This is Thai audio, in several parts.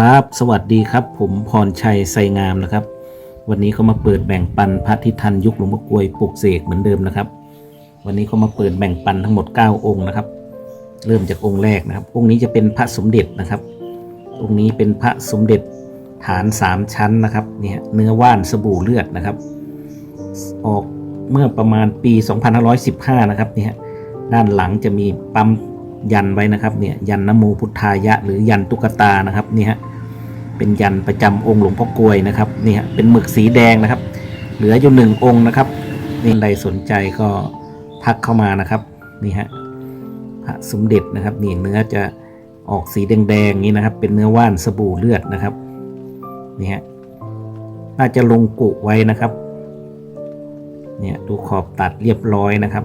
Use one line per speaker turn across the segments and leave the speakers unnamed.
ครับ สวัสดีครับ ผมพรชัยไซงามนะครับ วันนี้ก็มาเปิดแบ่งปันพระที่ทันยุคหลวงพ่อกวยปลุกเสกเหมือนเดิมนะครับ วันนี้ก็มาเปิดแบ่งปันทั้งหมด 9 องค์นะครับ เริ่มจากองค์แรกนะครับ องค์นี้จะเป็นพระสมเด็จนะครับ องค์นี้เป็นพระสมเด็จฐาน 3 ชั้นนะครับเนี่ยเนื้อว่านสบู่เลือดนะครับ ออกเมื่อประมาณปี 2515 นะครับเนี่ยด้านหลังจะมีปั๊ม ยันไว้นะครับเนี่ยยันนโมพุทธายะ หรือยันตุ๊กตานะครับนี่ฮะเป็นยันประจำองค์หลวงพ่อกลวยนะครับนี่ยเป็นหมึกสีแดงนะครับ เหลืออยู่หนึ่งองค์นะครับนี่ใดสนใจก็ทักเข้ามานะครับนี่ฮะพระสมเด็จนะครับนี่เนื้อจะออกสีแดงๆนี้นะครับ เป็นเนื้อว่านสบู่เลือดนะครับนี่ฮะน่าจะลงกุไว้นะครับเนี่ยดูขอบตัดเรียบร้อยนะครับ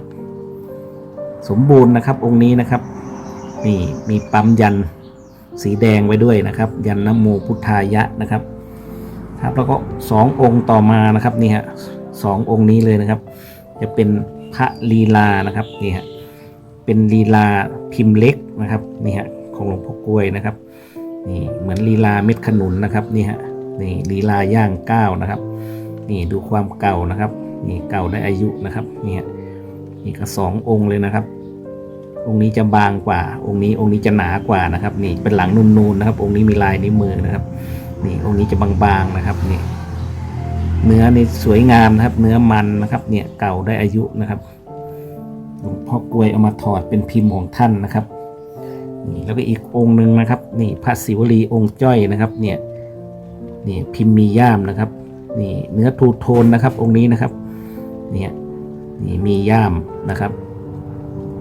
สมบูรณ์นะครับองค์นี้นะครับ นี่มีปั๊มยันสีแดงไว้ด้วยนะครับ ยันนโมพุทธายะนะครับครับแล้วก็สององค์ต่อมานะครับนี่ฮะสององค์นี้เลยนะครับ จะเป็นพระลีลานะครับนี่ฮะเป็นลีลาพิมพ์เล็กนะครับนี่ฮะของหลวงพ่อกล้วยนะครับนี่เหมือนลีลาเม็ดขนุนนะครับนี่ฮะนี่ลีลาย่างก้าวนะครับ นี่ดูความเก่านะครับ นี่เก่าได้อายุนะครับนี่ฮะนี่ก็สององค์เลยนะครับ องค์นี้จะบางกว่า องค์นี้องค์นี้จะหนากว่านะครับ นี่เป็นหลังนูนๆนะครับ องค์นี้มีลายนิ้วมือนะครับ นี่องค์นี้จะบางๆนะครับนี่เนื้อนี่สวยงามนะครับ เนื้อมันนะครับ เนี่ยเก่าได้อายุนะครับหลวงพ่อกลวยเอามาถอดเป็นพิมพ์ของท่านนะครับนี่แล้วก็อีกองค์หนึ่งนะครับ นี่พระศิวลีองค์จ้อยนะครับ เนี่ยนี่พิมพ์มีย่ามนะครับ นี่เนื้อทูโทนนะครับ องค์นี้นะครับ เนี่ยนี่มีย่ามนะครับ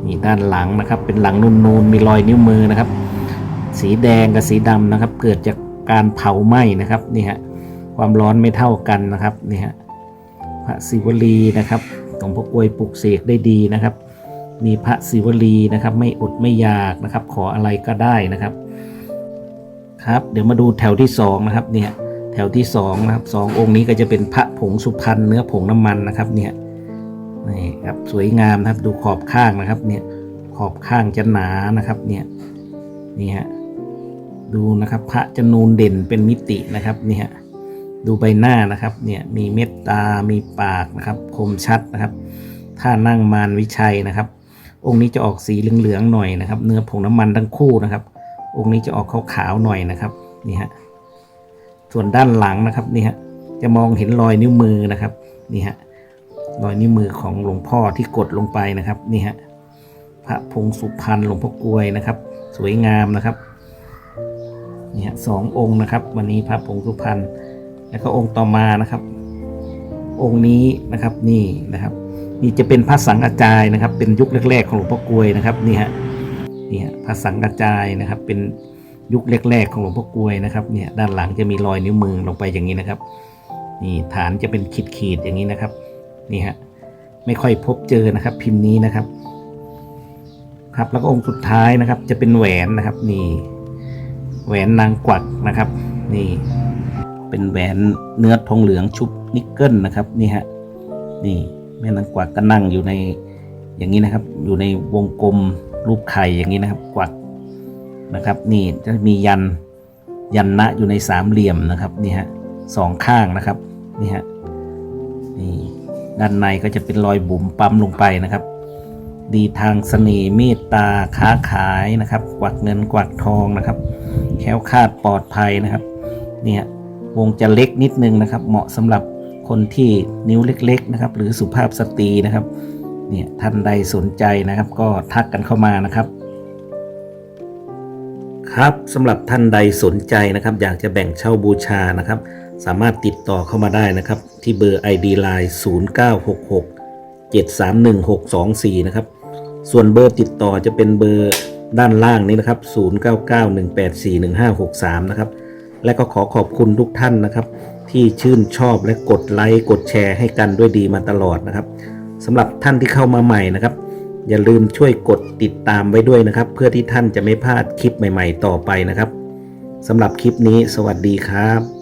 นี่ด้านหลังนะครับ เป็นหลังนูนๆมีรอยนิ้วมือนะครับ สีแดงกับสีดำนะครับ เกิดจากการเผาไหม้นะครับนี่ฮะความร้อนไม่เท่ากันนะครับนี่ฮะพระศิวลีนะครับหลวงพ่อกวยปลุกเสกได้ดีนะครับ มีพระศิวลีนะครับ ไม่อดไม่อยากนะครับ ขออะไรก็ได้นะครับ ครับ เดี๋ยวมาดูแถวที่สองนะครับเนี่ยแถวที่สองนะครับสององค์นี้ก็จะเป็นพระผงสุพรรณเนื้อผงน้ำมันนะครับเนี่ย นี่ครับสวยงามนะครับดูขอบข้างนะครับ เนี่ยขอบข้างจะหนานะครับ เนี่ยนี่ฮะดูนะครับพระจะนูนเด่นเป็นมิตินะครับนี่ฮะดูใบหน้านะครับ เนี่ยมีเม็ดตา มีปากนะครับ คมชัดนะครับท่านั่งมารวิชัยนะครับ องค์นี้จะออกสีเหลืองๆหน่อยนะครับ เนื้อผงน้ำมันทั้งคู่นะครับ องค์นี้จะออกขาวๆหน่อยนะครับนี่ฮะส่วนด้านหลังนะครับนี่ฮะจะมองเห็นรอยนิ้วมือนะครับนี่ฮะ รอยนิ้วมือของหลวงพ่อที่กดลงไปนะครับนี่ฮะพระพงสุพรรณหลวงพ่อกลวยนะครับ สวยงามนะครับนี่ฮะสององค์นะครับ วันนี้พระพงสุพรรณแล้วก็องค์ต่อมานะครับ องค์นี้นะครับนี่นะครับ นี่จะเป็นพระสังฆจายนะครับ เป็นยุคแรก ๆ ของหลวงพ่อกลวยนะครับนี่ฮะนี่ยพระสังกระจายนะครับ เป็นยุคแรก ๆ ของหลวงพ่อกลวยนะครับเนี่ยด้านหลังจะมีรอยนิ้วมือลงไปอย่างนี้นะครับ นี่ฐานจะเป็นขีดๆอย่างนี้นะครับ นี่ฮะไม่ค่อยพบเจอนะครับ พิมพ์นี้นะครับ ครับแล้วก็องค์สุดท้ายนะครับ จะเป็นแหวนนะครับ นี่ แหวนนางกวักนะครับ นี่ เป็นแหวนเนื้อทองเหลืองชุบนิกเกิลนะครับนี่ฮะนี่แม่นางกวักก็นั่งอยู่ในอย่างนี้นะครับ อยู่ในวงกลมรูปไข่อย่างนี้นะครับกวักนะครับ นี่จะมียันยันนะอยู่ในสามเหลี่ยมนะครับนี่ฮะสองข้างนะครับนี่ฮะนี่ ด้านในก็จะเป็นรอยบุ๋มปั๊มลงไปนะครับ ดีทางเสน่ห์เมตตาค้าขายนะครับ กวักเงินกวักทองนะครับ แค้วคาดปลอดภัยนะครับ เนี่ยวงจะเล็กนิดนึงนะครับ เหมาะสำหรับคนที่นิ้วเล็ก ๆนะครับ หรือสุภาพสตรีนะครับ เนี่ยท่านใดสนใจนะครับ ก็ทักกันเข้ามานะครับครับสำหรับท่านใดสนใจนะครับ อยากจะแบ่งเช่าบูชานะครับ สามารถติดต่อเข้ามาได้นะครับ ที่เบอร์ ID Line 0966 731624 นะครับ ส่วนเบอร์ติดต่อจะเป็นเบอร์ด้านล่างนี้นะครับ 0991841563 นะครับ และก็ขอขอบคุณทุกท่านนะครับ ที่ชื่นชอบและกดไลค์กดแชร์ให้กันด้วยดีมาตลอดนะครับสำหรับท่านที่เข้ามาใหม่นะครับ อย่าลืมช่วยกดติดตามไว้ด้วยนะครับ เพื่อที่ท่านจะไม่พลาดคลิปใหม่ ๆ ต่อไปนะครับสำหรับคลิปนี้สวัสดีครับ